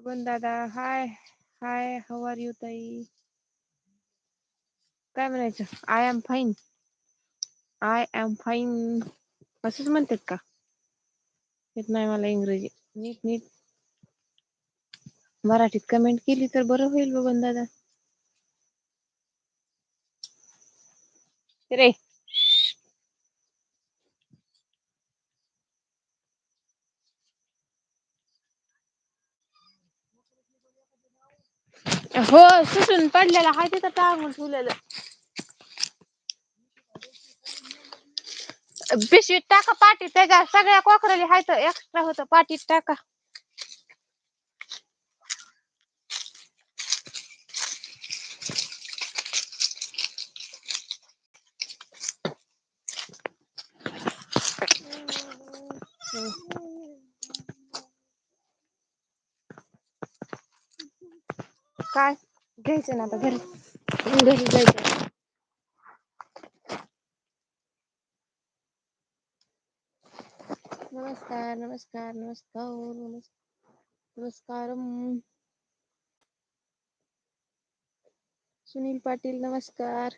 बबन दादा hi hi how are you ताई? काय म्हणायचं? I am fine I am fine असंच म्हणतात का? येत नाही मला इंग्रजी. नीट नीट. मराठीत कमेंट केली तर बरं होईल बबन दादा. रे! हो सुटून पडलेला हाय तिथं टांगून ठेवलेलं. पिशवीत टाका पाठीत त्याच्या सगळ्या कोकराली हायत एक्स्ट्रा होतं पाठीत टाका. काय? घ्यायचं ना आता घरी. घरी जायचं. नमस्कार नमस्कार नमस्कार नमस्कार. सुनील पाटील नमस्कार.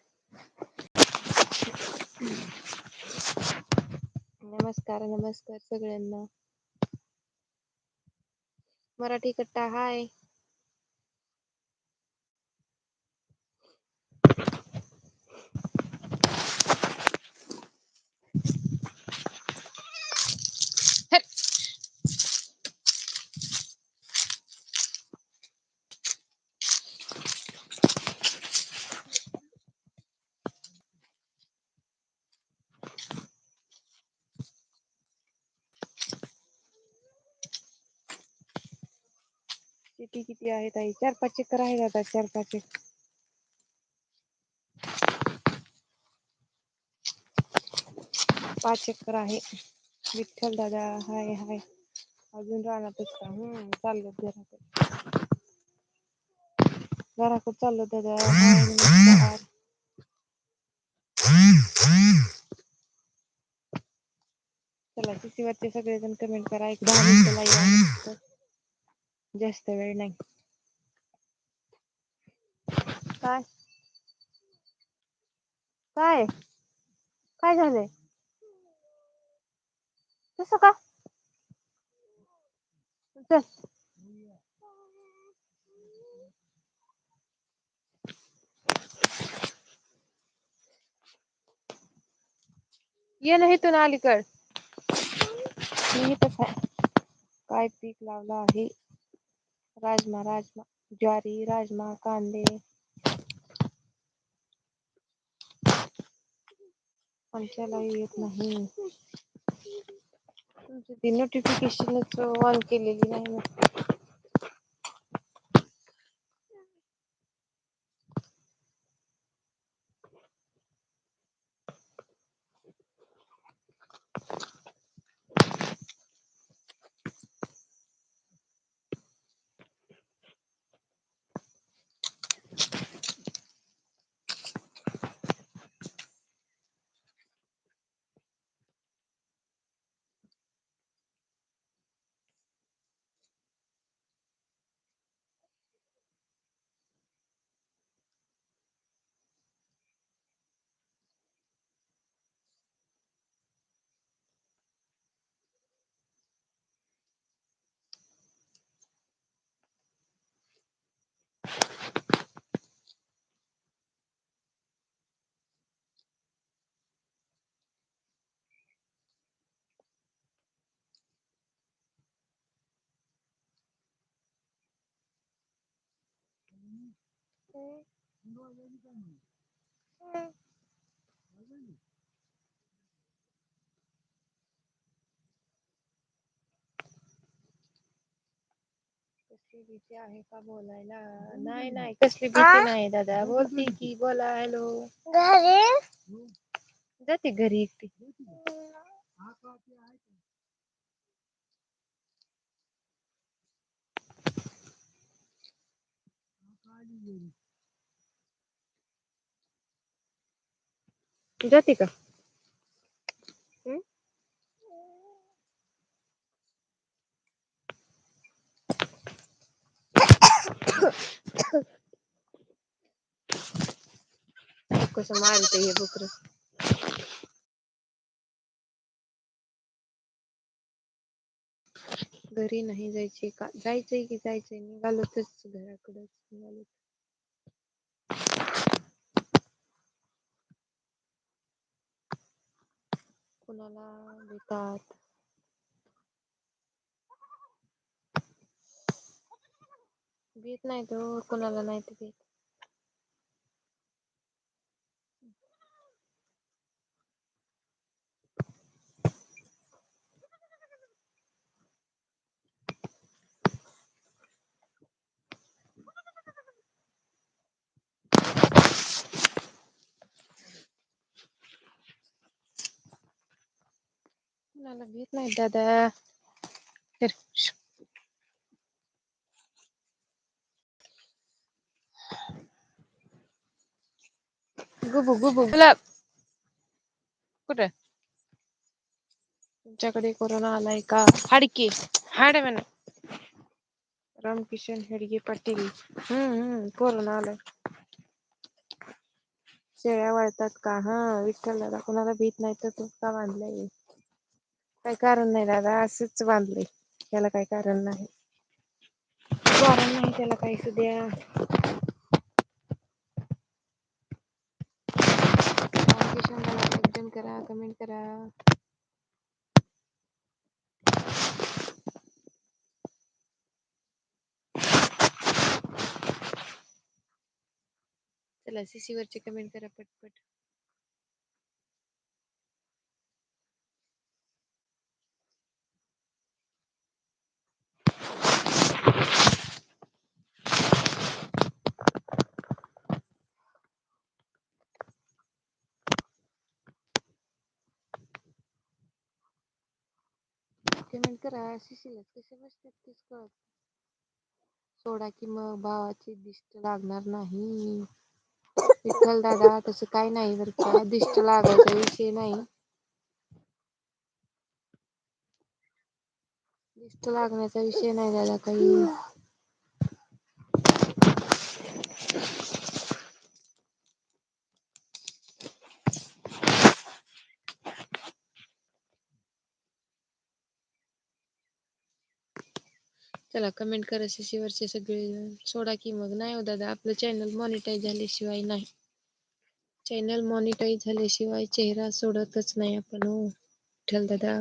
नमस्कार नमस्कार सगळ्यांना. मराठी कट्टा हाय. किती किती आहेत आई? चार पाच चक्कर आहेत आता चार पाच एक पाच चक्कर आहे. विठ्ठल दादा हाय हाय. अजून राहणारच का? हम्म चाललो घराकडे. घराकडे चाललो दादा. हाय नमस्कार चला वरचे सगळेजण कमेंट करा. एक दहा मिनिटं लाईव्ह जास्त वेळ नाही. काय? काय? काय झालंय? तस का? चल. ये ना इथून अलीकड. मी इथंच आहे काय पीक लावलं आहे? राजमा राजमा ज्वारी राजमा कांदे. आमच्याला येत नाही. तुमची ती नोटिफिकेशनच ऑन केलेली नाही कसली भीती आहे का बोलायला? नाही नाही कसली भीती नाही दादा. बोलती की बोला हॅलो जाते घरी एकटी. जाते का? कसं मारते हे बकर? घरी नाही जायचे का? जायचंय की जायचंय? निघालोतच घराकडे निघालो कुणाला देतात घेत नाही तो कुणाला नाही घेत. कुणाला भीत नाही दादा. गुबू गुबु. गुबु कुठे? तुमच्याकडे कोरोना आलाय का? हाडकी. हाड म्हणा. रामकिशन हेडगे पाटील. हम्म हम्म कोरोना आलाय. शेळ्या वळतात का? हा विठ्ठल दादा कोणाला भीत नाही तर तू का बांधलाय? काही कारण नाही दादा असंच बांधले त्याला काही कारण नाही. कारण नाही त्याला काही द्या. करा कमेंट करा. चला सीसी वरची कमेंट करा पटपट कमेंट करा शिशिला कसे बसतात तेच कळत. सोडा कि मग भावाची दिष्ट लागणार नाही. विठ्ठल दादा तसं काही नाही बर का. दिष्ट लागायचा विषय नाही. दिष्ट लागण्याचा विषय नाही दादा काही. चला कमेंट करा वरचे सगळे. सोडा की मग. नाही हो दादा आपलं चॅनल मॉनिटाईज झाल्याशिवाय नाही. चॅनल मॉनिटाईज झाल्याशिवाय चेहरा सोडतच नाही आपण हो. विठ्ठल दादा.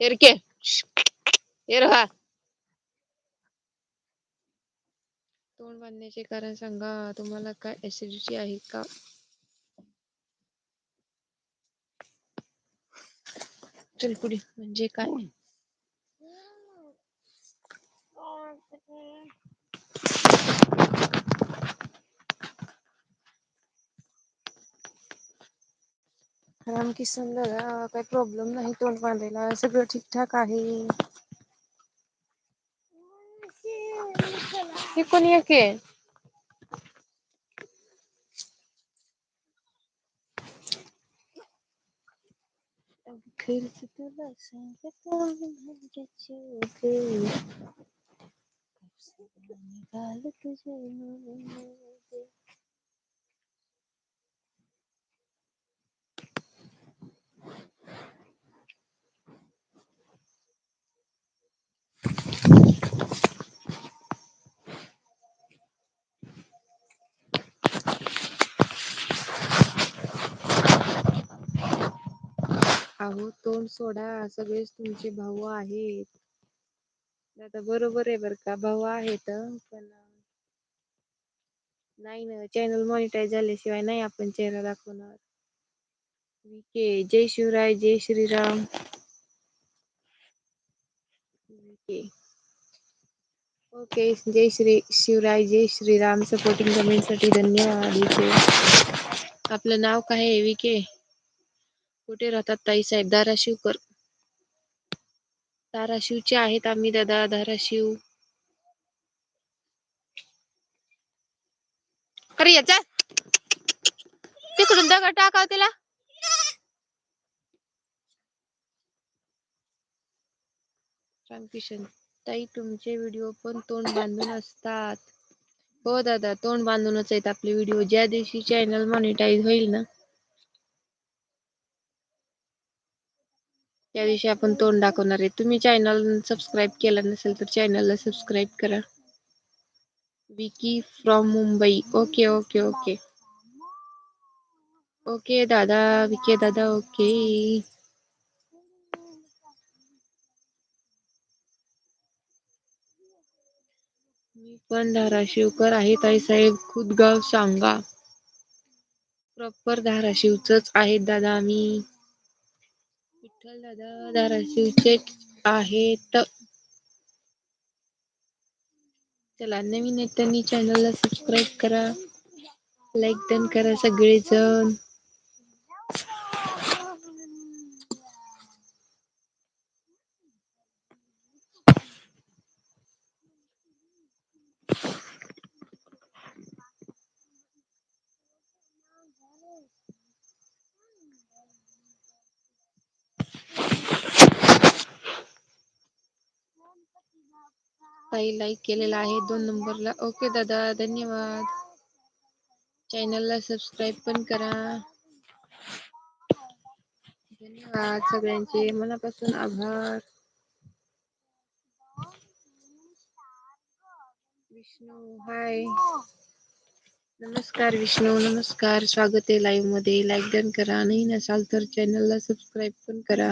एरके एरवा तोंड बांधण्याचे कारण सांगा तुम्हाला काय ऍसिडिटी आहे का? चलकुडी म्हणजे काय? रामकिसन दादा काही प्रॉब्लेम नाही तोंड बांधायला सगळं ठीकठाक आहे. हे कोण एक आहे? Elçiler sanki kalbimden geçiyordu. Hepsinden galip güzelim. अहो तोंड सोडा सगळेच तुमचे भाऊ आहेत. आता बरोबर आहे बर का भाऊ आहेत पण नाही ना चॅनल मॉनिटाईज झाल्याशिवाय नाही आपण चेहरा दाखवणार. के जय शिवराय जय श्रीराम. विके ओके जय श्री शिवराय जय श्रीराम. सपोर्टिंग कमेंटसाठी धन्यवाद आपलं नाव काय आहे विके कुठे राहतात ताई? साहेब धाराशिवकर धाराशिवचे आहेत आम्ही दादा धाराशिव. अरे याचा तिकडून दगड टाकाव तिला. रामकिशन ताई तुमचे व्हिडिओ पण तोंड बांधून असतात. हो दादा तोंड बांधूनच आहेत आपले व्हिडिओ. ज्या दिवशी चॅनल मॉनिटाईज होईल ना त्या दिवशी आपण तोंड दाखवणार आहे तुम्ही चॅनल सबस्क्राईब केला नसेल तर चॅनलला सबस्क्राईब करा. Vicky from Mumbai okay okay okay. Okay दादा विके दादा ओके. मी पण धाराशिवकर आहे ताईसाहेब खुदगाव सांगा. प्रॉपर धाराशिवच आहेत दादा आम्ही. विठ्ठल दादा धाराशिवचे आहेत. चला नवीन आहेत चॅनलला सबस्क्राईब करा. लाईक डन करा सगळेजण. ताई लाईक केलेला आहे दोन नंबरला ओके दादा धन्यवाद. चॅनलला सबस्क्राईब पण करा. धन्यवाद सगळ्यांचे मनापासून आभार. विष्णू हाय. नमस्कार विष्णू नमस्कार स्वागत आहे लाईव्हमध्ये लाईक डन करा नाही नसाल तर चॅनलला सबस्क्राईब पण करा.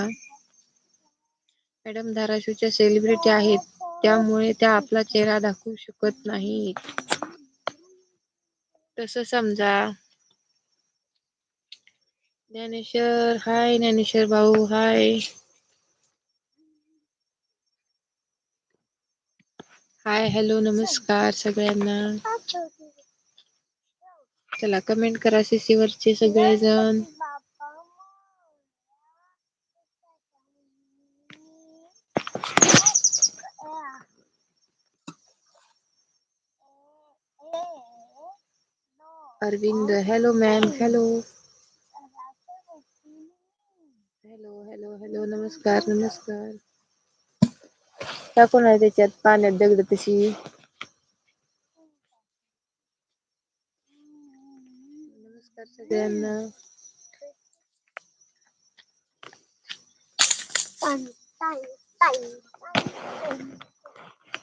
मॅडम धाराशिवच्या सेलिब्रिटी आहेत. त्यामुळे त्या आपला चेहरा दाखवू शकत नाहीत. तस समजा. ज्ञानेश्वर हाय ज्ञानेश्वर भाऊ हाय. हाय हॅलो नमस्कार सगळ्यांना. चला कमेंट करा सीसी वरचे सगळेजण. Arvind hello ma'am hello. Hello hello hello नमस्कार नमस्कार. टाकून आहे त्याच्यात पाण्यात दगड तशी. नमस्कार सगळ्यांना.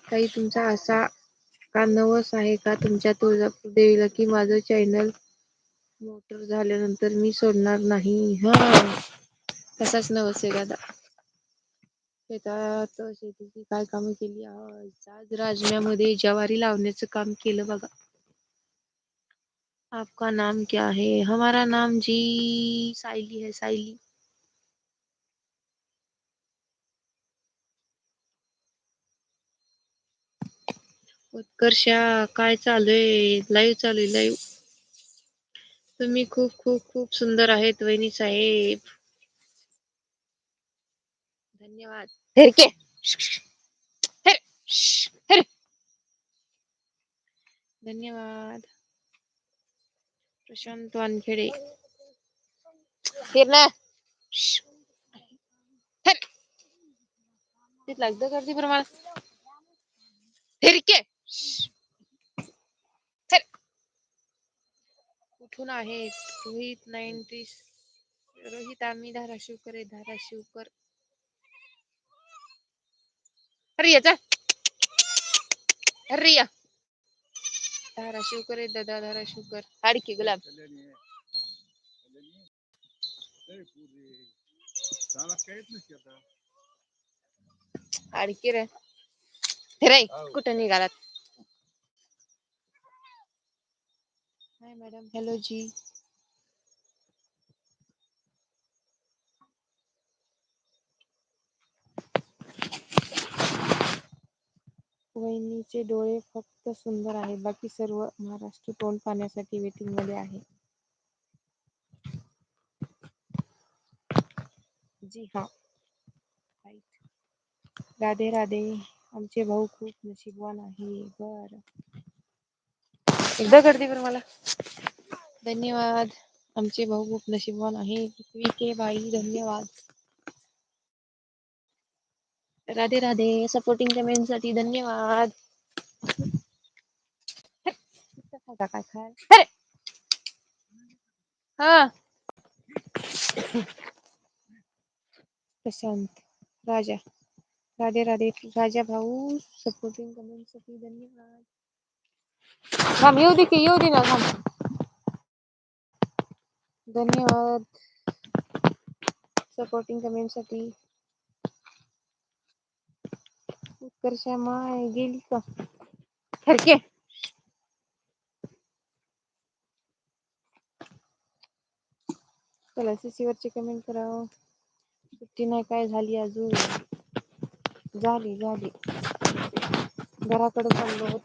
ताई तुमचा असा का नवस आहे का तुमच्या तुळजापूर देवीला की माझं चॅनल मोटर झाल्यानंतर मी सोडणार नाही हा. तसाच नवस आहे दादा. शेतात शेतीची काय कामं केली आज राजम्यामध्ये जवारी लावण्याचं काम केलं बघा. आपका नाम क्या है हमारा नाम जी सायली है सायली. उत्कर्षा काय चालूय? लाईव्ह चालूय लाईव्ह. तुम्ही खूप खूप खूप सुंदर आहेत वहिनी साहेब. धन्यवाद. धन्यवाद. प्रशांत वानखेडे. फिर. ना. कुठून आहे रोहित नाईन्टी रोहित आम्ही धाराशिवकर आहे धाराशिवकर. अरे ये जा. या धाराशिवकर आहे दादा धाराशिवकर हाड गुलाब. हाड रे फिर कुठं निघालात. हाय मॅडम हॅलो जी. वहिनीचे डोळे फक्त सुंदर आहेत बाकी सर्व महाराष्ट्र तोंड पाहण्यासाठी वेटिंगमध्ये आहे. जी हा. राधे राधे आमचे भाऊ खूप नशीबवान आहे बर. एकदा करते बर मला. धन्यवाद. आमचे भाऊ खूप नशीबवान आहे. विके बाई धन्यवाद. राधे राधे सपोर्टिंग कमेंटसाठी धन्यवाद. काय खाय? हा. प्रशांत राजा. राधे राधे राजा भाऊ सपोर्टिंग कमेंटसाठी धन्यवाद. थांब येऊ दे की येऊ दे ना थांब धन्यवाद। सपोर्टिंग कमेंट साठी। उत्कर्षा माय गेली का? हरके चला सीसी वरची कमेंट करा सुट्टी नाही, काय झाली अजून? झाली झाली. घराकडे चाललो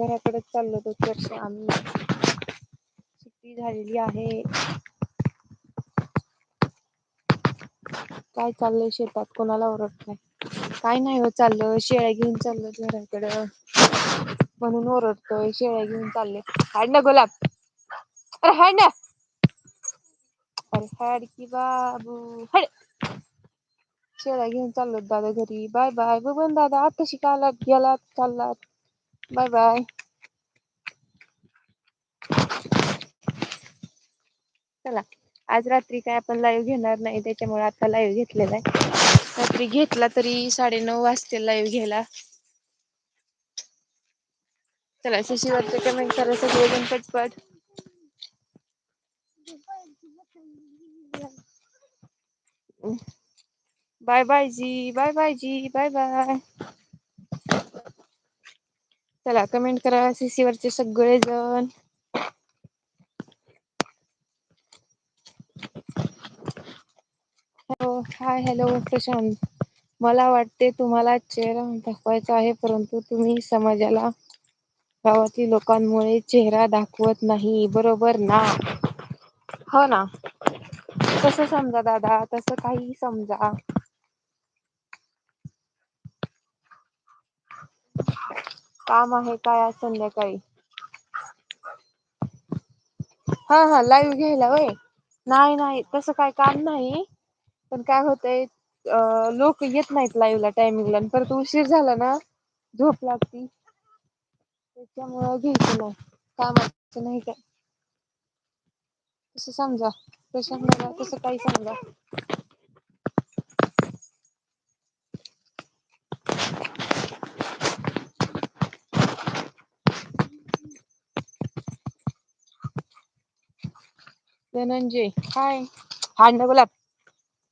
घराकडेच चाललो उत्कर्ष आम्ही सुट्टी झालेली आहे. काय चाललंय शेतात? कोणाला ओरडत नाही. काय नाही हो चाललं शेळ्या घेऊन चाललो घराकडं. म्हणून ओरडतोय. शेळ्या घेऊन चालले हाड ना गुलाब. अरे हाड ना. अरे हाड की बाबू. हाड. शेळ्या घेऊन चाललो दादा घरी. Bye bye. बबन दादा आताशी का गेलात चाललात. बाय बाय चला आज रात्री काय आपण लाईव्ह घेणार नाही त्याच्यामुळे आता लाईव्ह घेतलेला आहे. रात्री घेतला तरी साडेनऊ वाजतील लाईव्ह घ्यायला. चला शिशीवरचे कमेंट करा सगळेजण पटपट. बाय बाय जी बाय बाय जी बाय बाय. चला कमेंट करा सीसी वरचे सगळे जण हॅलो हाय हॅलो प्रशांत. मला वाटते तुम्हाला चेहरा दाखवायचा आहे परंतु तुम्ही समाजाला गावातील लोकांमुळे चेहरा दाखवत नाही बरोबर ना? हो ना. कसं समजा दादा तस काही समजा. काम आहे काय आज संध्याकाळी? हा हा लाईव्ह घ्यायला वय नाही नाही तसं काय काम नाही. पण काय होतय लोक येत नाहीत लाईव्हला टायमिंगला परत उशीर झाला ना झोप लागती. त्याच्यामुळं घ्यायचं नाही. कामाच नाही काय. तस समजा. तसं काही समजा. धनंजय. हाय. हाय ना गुलाब.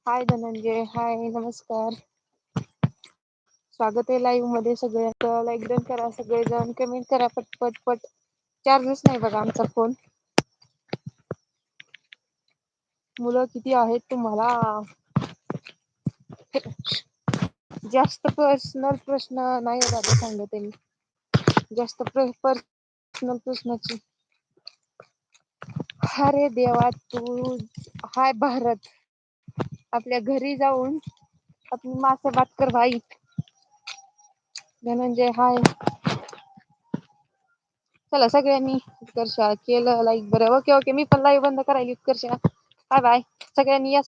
हाय धनंजय. हाय. नमस्कार. स्वागत आहे लाईव्हमध्ये सगळ्याच. लाईक डन करा सगळे जण कमेंट करा पटपट पट. चार्जच नाही बघा आमचा फोन मुलं किती आहेत तुम्हाला? जास्त पर्सनल प्रश्न नाही दादा सांगत आहे मी. जास्त पर्सनल प्रश्नाची. अरे देवा तू हाय भारत. आपल्या घरी जाऊन आपली मासे बात कर भाई. धनंजय हाय. चला सगळ्यांनी उत्कर्ष केलं लाईक बरं. ओके ओके मी पण लाईव्ह बंद करायला उत्कर्ष बाय बाय सगळ्यांनी या